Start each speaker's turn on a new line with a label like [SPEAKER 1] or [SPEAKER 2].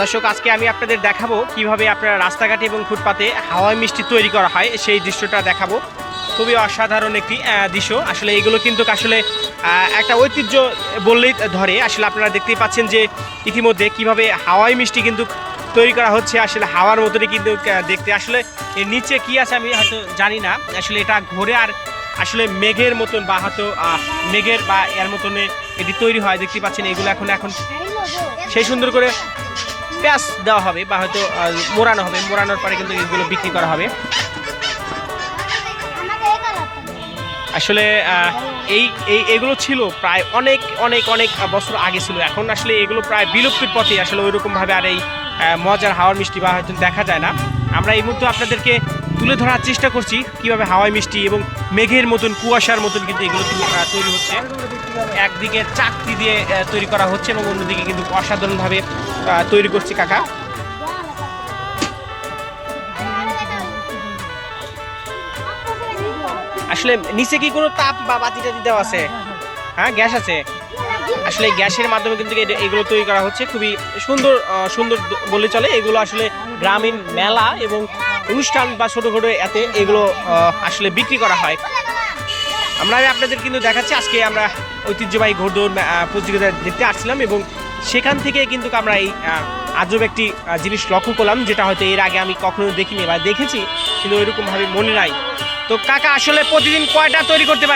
[SPEAKER 1] দর্শক, আজকে আমি আপনাদের দেখাবো কীভাবে আপনারা রাস্তাঘাটে এবং ফুটপাতে হাওয়াই মিষ্টি তৈরি করা হয়, সেই দৃশ্যটা দেখাবো। খুবই অসাধারণ একটি দৃশ্য। আসলে এগুলো কিন্তু আসলে একটা ঐতিহ্য বললেই ধরে। আসলে আপনারা দেখতেই পাচ্ছেন যে ইতিমধ্যে কীভাবে হাওয়াই মিষ্টি কিন্তু তৈরি করা হচ্ছে। আসলে হাওয়ার মতনই কিন্তু দেখতে। আসলে এর নিচে কি আছে আমি হয়তো জানি না। আসলে এটা ঘোরে আর আসলে মেঘের মতন বা হয়তো মেঘের বা এর মতনে এটি তৈরি হয়। দেখতে পাচ্ছেন এগুলো এখন এখন সেই সুন্দর করে পেঁয়াজ দেওয়া হবে বা হয়তো মোড়ানো হবে। মোড়ানোর পরে কিন্তু এগুলো বিক্রি করা হবে। আসলে এই এই, এগুলো ছিল প্রায় অনেক অনেক অনেক বছর আগে ছিল। এখন আসলে এগুলো প্রায় বিলুপ্তির পথে আসলে ওইরকমভাবে আর এই মজার হাওয়ার মিষ্টি বা হয়তো দেখা যায় না। আমরা এই মুহূর্তে আপনাদেরকে তুলে ধরার চেষ্টা করছি, কীভাবে হাওয়াই মিষ্টি এবং মেঘের মতন, কুয়াশার মতন কিন্তু এগুলো তৈরি হচ্ছে। একদিকে চাকতি দিয়ে তৈরি করা হচ্ছে এবং অন্যদিকে কিন্তু অসাধারণভাবে তৈরি করছে কাকা। আসলে নিচে কি কোনো তাপ বা বাতি টাতি দেওয়া আছে? হ্যাঁ গ্যাস আছে? আসলে গ্যাসের মাধ্যমে কিন্তু এগুলো তৈরি করা হচ্ছে। খুবই সুন্দর সুন্দর বলে চলে। এগুলো আসলে গ্রামীণ মেলা এবং অনুষ্ঠান বা ছোটো ছোটো এতে এগুলো আসলে বিক্রি করা হয়। আমরা আমি আপনাদের কিন্তু দেখাচ্ছি, আজকে আমরা ঐতিহ্যবাহী ঘোড়দৌড় প্রতিযোগিতা দেখতে আসছিলাম এবং সেখান থেকে কিন্তু আমরা এই আজব একটি জিনিস লক্ষ্য করলাম, যেটা হয়তো এর আগে আমি কখনো দেখিনি বা দেখেছি, কিন্তু ওইরকমভাবে মনে নাই। তো কাকা, আসলে প্রতিদিন কয়টা তৈরি করতে পারে